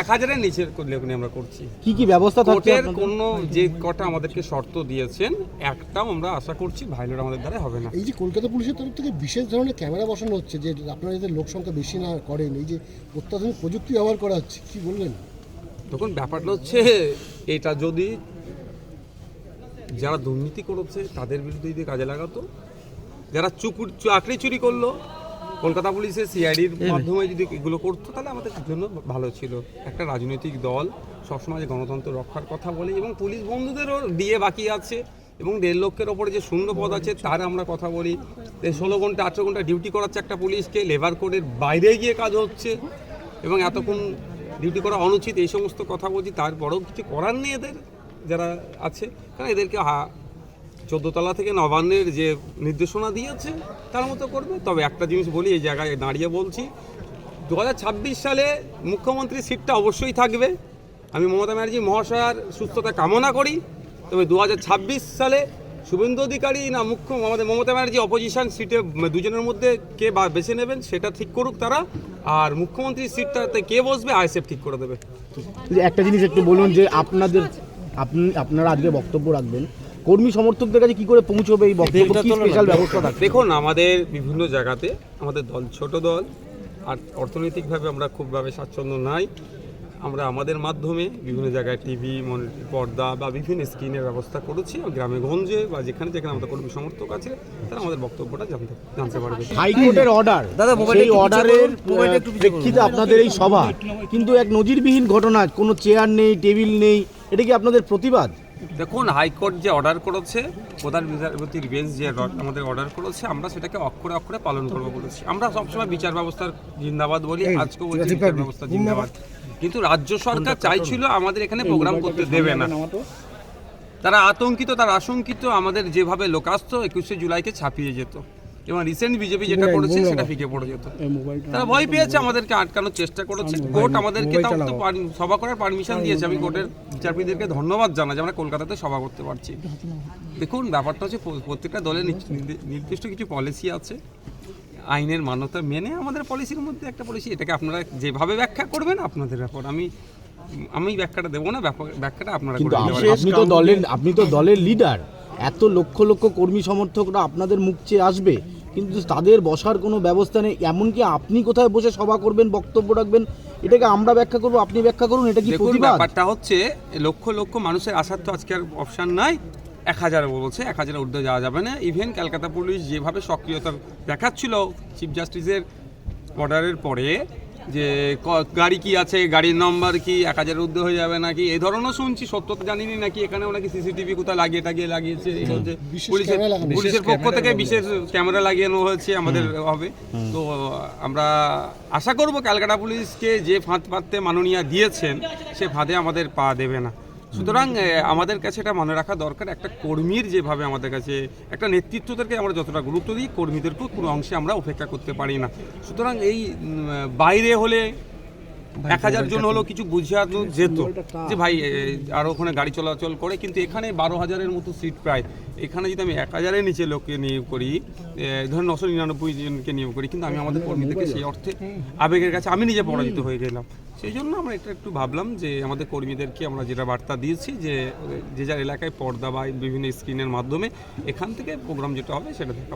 এক হাজারের নিচের লেখনি আমরা করছি। কি কি ব্যবস্থা থাকছে কোর্টের কোনো যে কটা আমাদেরকে শর্ত দিয়েছেন একটাও আমরা আশা করছি ভাইলোড আমাদের দ্বারা হবে না। এই যে কলকাতা পুলিশের তরফ থেকে বিশেষ ধরনের ক্যামেরা বসানো হচ্ছে যে আপনারা যাতে লোক সংখ্যা বেশি না করেন এই যে অত্যাধুনিক প্রযুক্তি ব্যবহার করা হচ্ছে কি বলবেন? তখন ব্যাপারটা হচ্ছে এটা যদি যারা দুর্নীতি করেছে তাদের বিরুদ্ধে যদি কাজে লাগাতো যারা চুকুর চাকরি চুরি করল কলকাতা পুলিশের সিআইডির মাধ্যমে যদি এগুলো করতো তাহলে আমাদের জন্য ভালো ছিল। একটা রাজনৈতিক দল সবসময় গণতন্ত্র রক্ষার কথা বলে এবং পুলিশ বন্ধুদেরও দিয়ে বাকি আছে এবং দেড় লক্ষের ওপরে যে শূন্য পদ আছে তার আমরা কথা বলি। ষোলো ঘণ্টা আঠেরো ঘণ্টা ডিউটি করাচ্ছে একটা পুলিশকে লেবার কোডের বাইরে গিয়ে কাজ হচ্ছে এবং এতক্ষণ ডিউটি করা অনুচিত এই সমস্ত কথা বলছি। তারপরেও কিছু করার নেই এদের যারা আছে। কারণ এদেরকে হা- চোদ্দতলা থেকে নবান্নের যে নির্দেশনা দিয়েছে, তার মতো করবে। তবে একটা জিনিস বলি, এই জায়গায় দাঁড়িয়ে বলছি, দু হাজার ছাব্বিশ সালে মুখ্যমন্ত্রীর সিটটা অবশ্যই থাকবে। আমি মমতা ব্যানার্জি মহাশয়ার সুস্থতা কামনা করি। তবে দু হাজার ছাব্বিশ সালে শুভেন্দু অধিকারী না মুখ্য আমাদের মমতা ব্যানার্জি অপোজিশন সিটে দুজনের মধ্যে কে বা বেছে নেবেন, সেটা ঠিক করুক তারা। আর মুখ্যমন্ত্রীর সিটটাতে কে বসবে, আইএসএফ ঠিক করে দেবে। একটা জিনিস একটু বলুন যে আপনাদের, আপনি, আপনারা আজকে বক্তব্য রাখবেন কর্মী সমর্থকদের কাছে কি করে পৌঁছবে এই বক্তব্য? কি স্পেশাল ব্যবস্থা থাকবে দেখুন আমাদের বিভিন্ন জায়গাতে আমাদের দল ছোট দল আর অর্থনৈতিকভাবে আমরা খুবভাবে স্বাচ্ছন্দ্য নাই। আমরা আমাদের মাধ্যমে বিভিন্ন জায়গায় টিভি পর্দা বা বিভিন্ন স্ক্রিনের ব্যবস্থা করেছি। গ্রামে গঞ্জে বা যেখানে যেখানে আমাদের কর্মী সমর্থক আছে তারা আমাদের বক্তব্যটা জানতে জানতে পারবে। হাইকোর্টের অর্ডার সেই অর্ডারের প্রেক্ষিতে আপনাদের এই সভা। কিন্তু এক নজিরবিহীন ঘটনা কোনো চেয়ার নেই টেবিল নেই এটা কি আপনাদের প্রতিবাদ? দেখুন হাইকোর্ট যে অর্ডার করেছে প্রধান বিচারপতির বেঞ্চ যে আমাদের অর্ডার করেছে আমরা সেটাকে অক্ষরে অক্ষরে পালন করব বলেছি। আমরা সবসময় বিচার ব্যবস্থার জিন্দাবাদ বলি আজকেও বলছি বিচার ব্যবস্থা জিন্দাবাদ। কিন্তু রাজ্য সরকার চাইছিল আমাদের এখানে প্রোগ্রাম করতে দেবে না। তারা আতঙ্কিত তারা আশঙ্কিত আমাদের যেভাবে লোকাস্ত একুশে জুলাইকে ছাপিয়ে যেত। এবং রিসেন্ট বিজেপি যেটা করেছে সেটা ফিকে পড়ে যেত। তারা ভয় পেয়েছে আমাদেরকে আটকানোর চেষ্টা করেছে। কোর্ট আমাদেরকে তাও তো সভা করার পারমিশন দিয়েছে। আমি কোর্টের বিচারপতিদেরকে ধন্যবাদ জানাই যে আমরা কলকাতাতে সভা করতে পারছি। দেখুন ব্যাপারটা হচ্ছে প্রত্যেকটা দলের নির্দিষ্ট কিছু পলিসি আছে। আইনের মান্যতা মেনে আমাদের পলিসির মধ্যে একটা পলিসি এটাকে আপনারা যেভাবে ব্যাখ্যা করবেন আপনাদের ব্যাপার। আমি আমি ব্যাখ্যাটা দেবো না ব্যাখ্যাটা আপনারা আপনি তো দলের আপনি তো দলের লিডার এত লক্ষ লক্ষ কর্মী সমর্থকরা আপনাদের মুখ চেয়ে আসবে কিন্তু তাদের বসার কোনো ব্যবস্থা নেই এমনকি আপনি কোথায় বসে সভা করবেন বক্তব্য রাখবেন এটাকে আমরা ব্যাখ্যা করব আপনি ব্যাখ্যা করুন এটা কি প্রতিবাদ? ব্যাপারটা হচ্ছে লক্ষ লক্ষ মানুষের আসার তো আজকে আর অপশান নাই এক হাজার বলছে এক হাজারের ঊর্ধ্বে যাওয়া যাবে না। ইভেন কলকাতা পুলিশ যেভাবে সক্রিয়তা দেখাচ্ছিল চিফ জাস্টিসের অর্ডারের পরে যে গাড়ি কি আছে গাড়ির নম্বর কি এক হাজার ঊর্ধ্বে হয়ে যাবে নাকি? এই ধরনের শুনছি সত্য জানিনি নাকি? এখানে নাকি সিসিটিভি কোথায় লাগিয়ে টাগিয়ে লাগিয়েছে? পুলিশের পুলিশের পক্ষ থেকে বিশেষ ক্যামেরা লাগিয়ে হয়েছে আমাদের হবে। তো আমরা আশা করব ক্যালকাটা পুলিশকে যে ফাঁদ পাততে মাননীয়া দিয়েছেন সে ফাঁদে আমাদের পা দেবে না। সুতরাং আমাদের কাছে এটা মনে রাখা দরকার, একটা কর্মীর যেভাবে আমাদের কাছে, একটা নেতৃত্বদেরকে আমরা যতটা গুরুত্ব দিই, কর্মীদেরকেও কোনো অংশে আমরা উপেক্ষা করতে পারি না। সুতরাং এই বাইরে হলে এক হাজার জন হলো কিছু বুঝানো যেত। যে ভাই আর ওখানে গাড়ি চলাচল করে কিন্তু এখানে বারো হাজারের মতো সিট প্রায়। এখানে যদি আমি এক হাজারের নিচে লোককে নিয়োগ করি ধরুন নশো নিরানব্বই জনকে নিয়োগ করি কিন্তু আমি আমাদের কর্মীদেরকে সেই অর্থে আবেগের কাছে আমি নিজে পরাজিত হয়ে গেলাম। সেই জন্য আমরা এটা একটু ভাবলাম যে আমাদের কর্মীদেরকে আমরা যেটা বার্তা দিয়েছি যে যে যার এলাকায় পর্দা বা বিভিন্ন স্ক্রিনের মাধ্যমে এখান থেকে প্রোগ্রাম যেটা হবে সেটা দেখা